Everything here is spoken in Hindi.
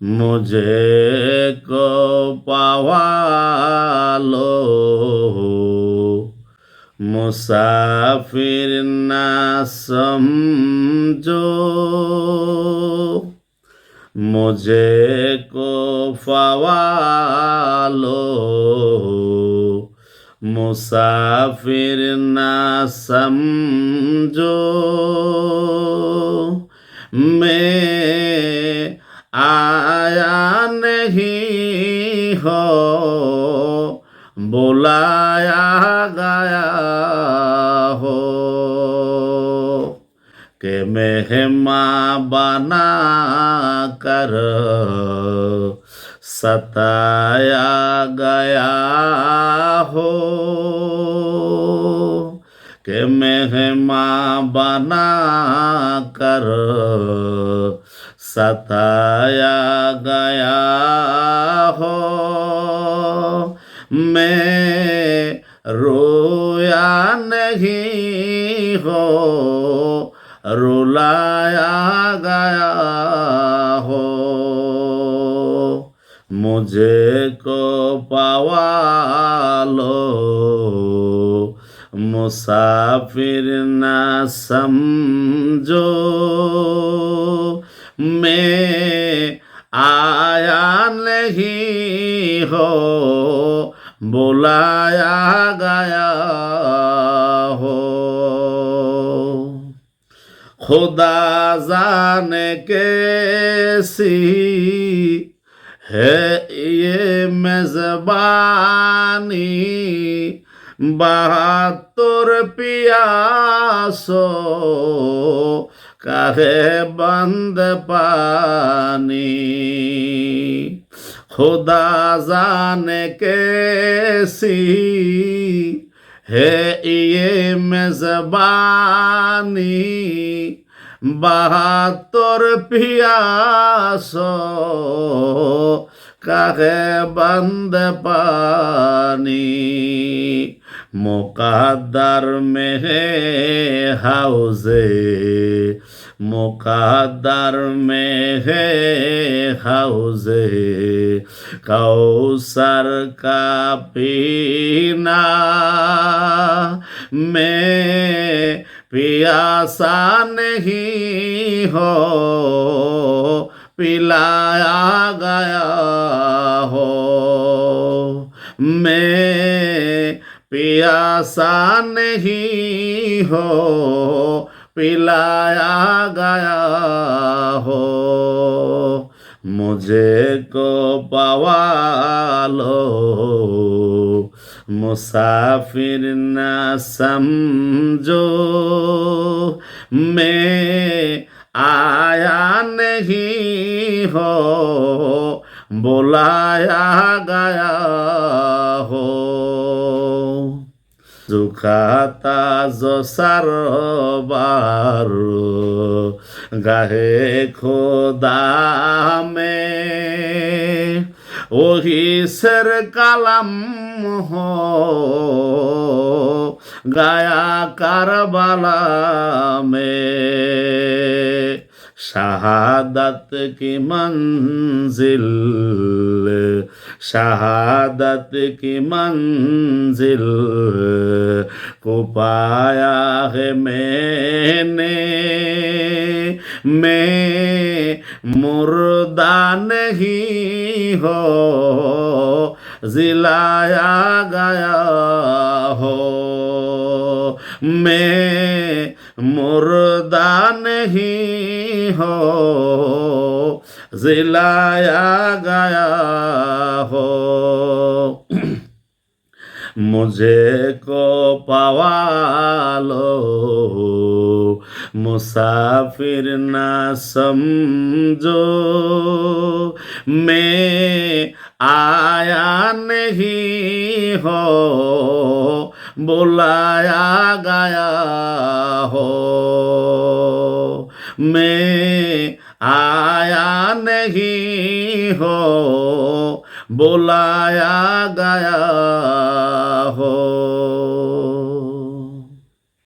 मुझे को पावालो मुसाफिर ना समझो मुझे को फवालो मुसाफिर ना समझो मैं आया नहीं हो बुलाया गया हो के मेहमा बना कर सताया गया हो के मेहमा बना कर सताया गया हो। मैं रोया नहीं हो, रुलाया गया हो। मुझे को पावा लो। मुसाफिर न समझो। में आया नहीं हो, बुलाया गया हो। खुदा जाने कैसी है ये मेजबानी বাহাত্তর পিয়াস কাহে বন্ধ পানি। খুদা জানে কেসি হে ইয়ে মেজবানি। বাহাত্তর পিয়াস कहे बंद पानी मुकादर में है हाउसे मुकादर में है हाउसे कौसर का पीना में पियासा नहीं हो पिला पियासा नहीं हो, पिलाया गया हो। मुझे को पवालो मुसाफिर न समझो। मैं आया नहीं हो, बुलाया गया हो। জোখাতা জসার গাহে খোদামে ওহি সর কালাম হো। গায়া কারবালা শাহাদাত কি মঞ্জিল? শাহাদাত কি মঞ্জিল? কো মে নে মেনে, মে মুরদা নেহি হো, জিলায়া গায়া হো, মে मुर्दा नहीं हो, जिलाया गया हो। मुझे को पवालो, मुसाफिर ना समझो। मैं आया नहीं हो बुलाया गया हो मैं आया नहीं हो बुलाया गया हो